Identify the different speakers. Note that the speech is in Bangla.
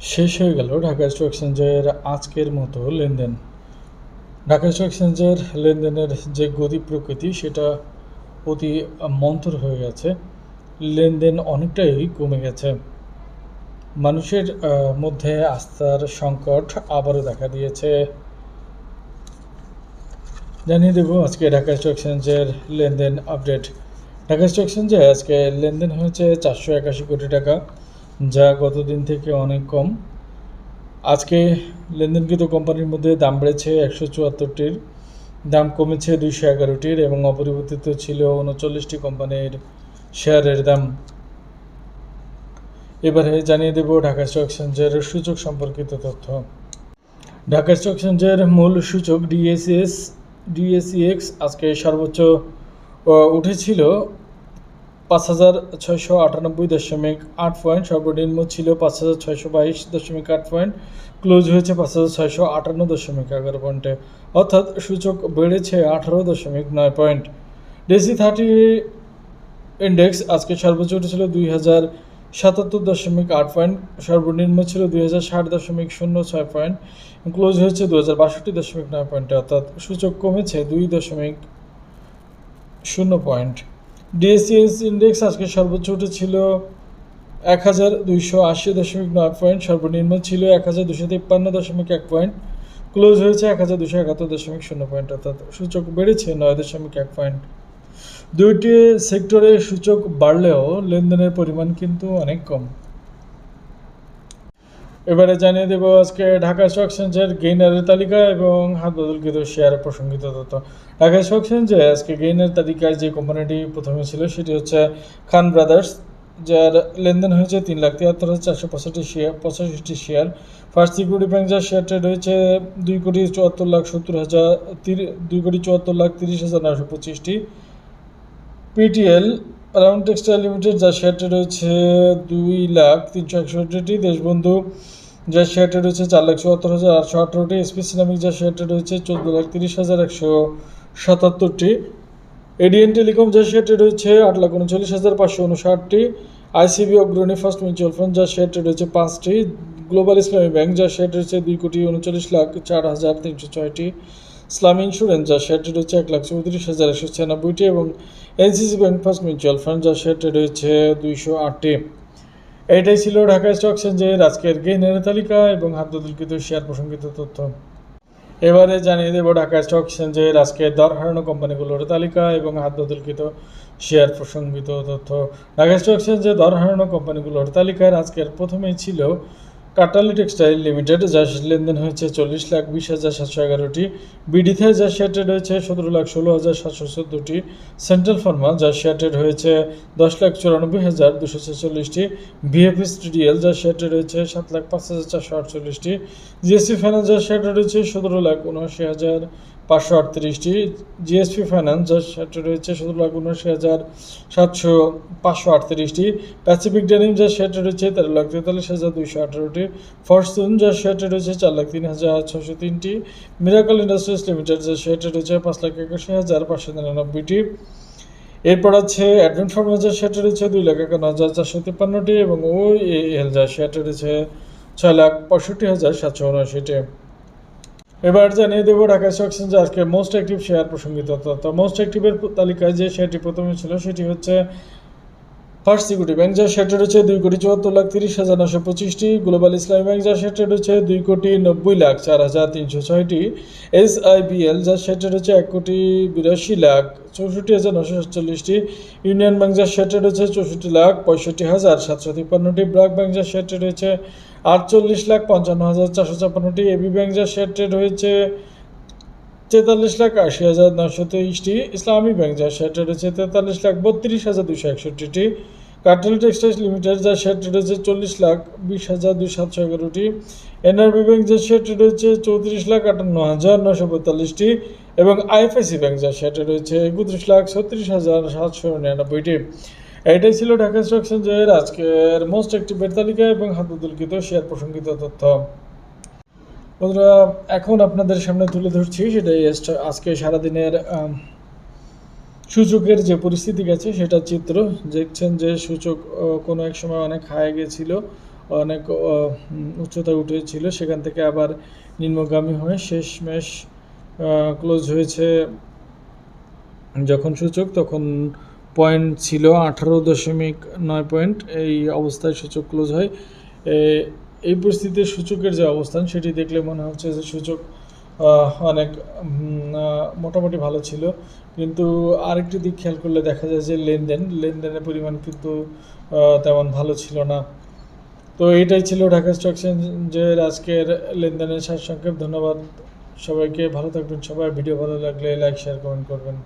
Speaker 1: শেষ হয়ে গেল ঢাকা স্টক এক্সচেঞ্জের আজকের মতো লেনদেন। ঢাকা স্টক এক্সচেঞ্জের লেনদেনের যে গতি প্রকৃতি, সেটা অতি মন্থর হয়ে গেছে। লেনদেন অনেকটাই কমে গেছে। মানুষের মধ্যে আস্থার সংকট আবারও দেখা দিয়েছে। জানিয়ে দেবো আজকে ঢাকা স্টক এক্সচেঞ্জের লেনদেন আপডেট। ঢাকা স্টক এক্সচেঞ্জে আজকে লেনদেন হয়েছে চারশো একাশি কোটি টাকা। যা গত দিন থেকে অনেক কম। আজকে লেনদেনকৃত কোম্পানির মধ্যে দাম বেড়েছে একশো চুয়াত্তরটির, দাম কমেছে দুইশো এগারোটির এবং অপরিবর্তিত ছিল উনচল্লিশটি কোম্পানির শেয়ারের দাম। এবারে জানিয়ে দেব ঢাকা স্টক এক্সচেঞ্জের সূচক সম্পর্কিত তথ্য। ঢাকা স্টক এক্সচেঞ্জের মূল সূচক ডিএসএস ডিএসইএক্স আজকে সর্বোচ্চ উঠেছিল পাঁচ হাজার ছয়শো আটানব্বই দশমিক আট পয়েন্ট, সর্বনিম্ন ছিল পাঁচ হাজার ছয়শো বাইশ দশমিক আট পয়েন্ট, ক্লোজ হয়েছে পাঁচ হাজার ছয়শো আটান্ন দশমিক এগারো পয়েন্টে। অর্থাৎ সূচক বেড়েছে আঠারো দশমিক নয় পয়েন্ট। ডেসি থার্টি ইন্ডেক্স আজকে সর্বোচ্চ উঠেছিল দুই হাজার সাতাত্তর দশমিক আট পয়েন্ট, সর্বনিম্ন ছিল দুই হাজার ষাট দশমিক শূন্য ছয় পয়েন্ট ক্লোজ হয়েছে দু হাজার বাষট্টি দশমিক নয় পয়েন্টে। অর্থাৎ সূচক কমেছে দুই দশমিক শূন্য পয়েন্ট। ডিএসসিএস ইন্ডেক্স আজকে সর্বোচ্চ উঠেছিল এক হাজার দুইশো আশি দশমিক নয় পয়েন্ট, সর্বনিম্ন ছিল এক হাজার দুশো তিপ্পান্ন দশমিক এক পয়েন্ট, ক্লোজ হয়েছে এক হাজার দুশো একাত্তর দশমিক শূন্য পয়েন্ট, অর্থাৎ সূচক বেড়েছে নয় দশমিক এক পয়েন্ট। দুইটি সেক্টরে সূচক বাড়লেও লেনদেনের পরিমাণ কিন্তু অনেক কম। এবারে জানিয়ে দেব আজকে ঢাকা স্টক এক্সচেঞ্জের গেইনারের তালিকা এবং হাত বদলকৃত শেয়ার প্রসঙ্গিত তথ্য। ঢাকা স্টক এক্সচেঞ্জে আজকে গেইনের তালিকায় যে কোম্পানিটি প্রথমে ছিল সেটি হচ্ছে খান ব্রাদার্স, যার লেনদেন হয়েছে তিন লাখ তিয়াত্তর হাজার চারশো পঁচাশি শেয়ার পঁচাশিটি শেয়ার ফার্স্ট সিকিউরিটি ব্যাংক যার শেয়ার ট্রেড হয়েছে দুই কোটি চুয়াত্তর লাখ সত্তর হাজার দুই কোটি চুয়াত্তর লাখ তিরিশ হাজার নশো পঁচিশটি। পিটিএল, রাউন্ড টেক্সটাইল লিমিটেড যার শেয়ারটি রয়েছে দুই লাখ তিনশো একষট্টিটি। দেশবন্ধু যার শেয়ারটি রয়েছে চার লাখ চুয়াত্তর হাজার আটশো আঠারোটি। এসপি সিনামিক যার শেয়ারটি রয়েছে চোদ্দ লাখ তিরিশ হাজার একশো সাতাত্তরটি। এডিএন টেলিকম যার শেয়ারটি রয়েছে আট লাখ উনচল্লিশ হাজার পাঁচশো উনষাটটি। ICB Agrani First Mutual Fund যার শেয়ারটি রয়েছে পাঁচটি। গ্লোবাল ইসলামী ব্যাংক যার শেয়ারটি রয়েছে দুই কোটি উনচল্লিশ লাখ চার হাজার তিনশো ছয়টি। ইসলাম ইন্স্যুরেন্স যার শেয়ারটি রয়েছে এক লাখ চৌত্রিশ হাজার একশো ছিয়ানব্বইটি এবং NCC Bank First Mutual Fund যার শেয়ারটি রয়েছে দুইশো আটটি। এইটাই ছিল ঢাকা স্টক এক্সচেঞ্জের আজকের গেনের তালিকা এবং হাত বদলকৃত শেয়ার প্রসঙ্গিত তথ্য। এবারে জানিয়ে দেব ঢাকা স্টক এক্সচেঞ্জের আজকে দর হারানো কোম্পানিগুলোর তালিকা এবং হাত বদলকৃত শেয়ার প্রসঙ্গিত তথ্য। ঢাকা স্টক এক্সচেঞ্জে দর হারানো কোম্পানিগুলোর তালিকায় আজকের প্রথমেই ছিল কাটালি টেক্সটাইল লিমিটেড যার লেনদেন হয়েছে চল্লিশ লাখ বিশ হাজার সাতশো এগারোটি। বিডিতে যার শেয়ার ট্রেড হয়েছে সতেরো লাখ ষোলো হাজার সাতশো চোদ্দোটি। সেন্ট্রাল ফার্মা যার শেয়ার ট্রেড হয়েছে দশ লাখ চুরানব্বই হাজার দুশো ছেচল্লিশটি। বিএফএস টিডিএল যার শেয়ার ট্রেড হয়েছে সাত লাখ পাঁচ হাজার চারশো আটচল্লিশটি। জিএসসি ফাইন্যান্স যার শেয়ার ট্রেড হয়েছে সতেরো লাখ উনআশি হাজার পাঁচশো আটত্রিশটি জিএসপি ফাইন্যান্স যার ট্রেড হয়েছে সতেরো লাখ উনআশি হাজার সাতশো পাঁচশো আটত্রিশটি। প্যাসিফিক ডেনিম যার ট্রেড হয়েছে তেরো লাখ তেতাল্লিশ হাজার দুইশো আঠারোটি। ফরচুন যার শেয়ার রয়েছে চার লাখ তিন হাজার ছশো তিনটি। মিরাকল ইন্ডাস্ট্রিজ লিমিটেড যার শেয়ার রয়েছে পাঁচ লাখ একাশি হাজার পাঁচশো নিরানব্বইটি। এরপর আছে অ্যাডভেন্ট ফার্মাজার ট্রেড হয়েছে দুই লাখ একান্ন হাজার চারশো তিপ্পান্নটি এবং ও এল যার শেয়ার রয়েছে ছয় লাখ পঁয়ষট্টি হাজার সাতশো উনআশিটি। এবার জানিয়ে দেবো ঢাকা স্টক এক্সচেঞ্জে আজকে মোস্ট অ্যাক্টিভ শেয়ার প্রসঙ্গিত তথ্য। মোস্ট অ্যাক্টিভের তালিকায় যে শেয়ারটি প্রথমে ছিল, সেটি হচ্ছে ফার্স্ট সিকিউরিটি ব্যাংক যার শেয়ার ট্রেড হচ্ছে দুই কোটি চুয়াত্তর লাখ তিরিশ হাজার নশো পঁচিশটি। গ্লোবাল ইসলামী ব্যাংক যার শেয়ার ট্রেড হচ্ছে দুই কোটি নব্বই লাখ চার হাজার তিনশো ছয়টি। এস আইবিএল যার শেয়ার ট্রেড হচ্ছে এক কোটি বিরাশি লাখ চৌষট্টি হাজার নশো সাতচল্লিশটি। ইউনিয়ন ব্যাংক যার শেয়ার ট্রেড হচ্ছে চৌষট্টি লাখ পঁয়ষট্টি হাজার সাতশো তিপ্পান্নটি। ব্র্যাক ব্যাংক যার শেয়ার ট্রেড হয়েছে আটচল্লিশ লাখ পঞ্চান্ন হাজার চারশো ছাপ্পান্নটি। এবি ব্যাংক যার শেয়ার ট্রেড তেতাল্লিশ লাখ আশি হাজার নশো তেইশটি ইসলামী ব্যাংক যার শেয়ার ট্রেড হচ্ছে তেতাল্লিশ লাখ বত্রিশ হাজার দুশো একষট্টিটি। কার্টেল টেক্সটাইল লিমিটেড যার শেয়ার ট্রেড হচ্ছে চল্লিশ লাখ বিশ হাজার দুই সাতশো এগারোটি। এনআরবি ব্যাংক যার শেয়ার ট্রেড হচ্ছে চৌত্রিশ লাখ আটান্ন হাজার নশো পঁয়তাল্লিশটি এবং আইএফআইসি ব্যাংক যার শেয়ার ট্রেড হচ্ছে একত্রিশ লাখ ছত্রিশ হাজার সাতশো নিরানব্বইটি। এটাই ছিল ঢাকা স্টক এক্সচেঞ্জের আজকের মোস্ট অ্যাক্টিভের তালিকা এবং হাত বদলকৃত শেয়ার প্রসঙ্গিত তথ্য। বন্ধুরা, এখন আপনাদের সামনে তুলে ধরছি সেটাই আজকে সারাদিনের সূচকের যে পরিস্থিতি গেছে সেটা চিত্র। দেখছেন যে সূচক কোনো এক সময় অনেক হাই গেছিল, অনেক উচ্চতায় উঠেছিল, সেখান থেকে আবার নিম্নগামী হয়ে শেষ শেষমেশ ক্লোজ হয়েছে। যখন সূচক, তখন পয়েন্ট ছিল আঠারো দশমিক নয় পয়েন্ট এই অবস্থায় সূচক ক্লোজ হয়। এই পরিস্থিতিতে সূচকের যে অবস্থান, সেটি দেখলে মনে হচ্ছে যে সূচক অনেক মোটামুটি ভালো ছিল। কিন্তু আরেকটি দিক খেয়াল করলে দেখা যায় যে লেনদেন, লেনদেনের পরিমাণ কিন্তু তেমন ভালো ছিল না। তো এটাই ছিল ঢাকা স্টক এক্সচেঞ্জের আজকের লেনদেনের সারসংক্ষেপ। ধন্যবাদ সবাইকে, ভালো থাকবেন সবাই। ভিডিও ভালো লাগলে লাইক, শেয়ার, কমেন্ট করবেন।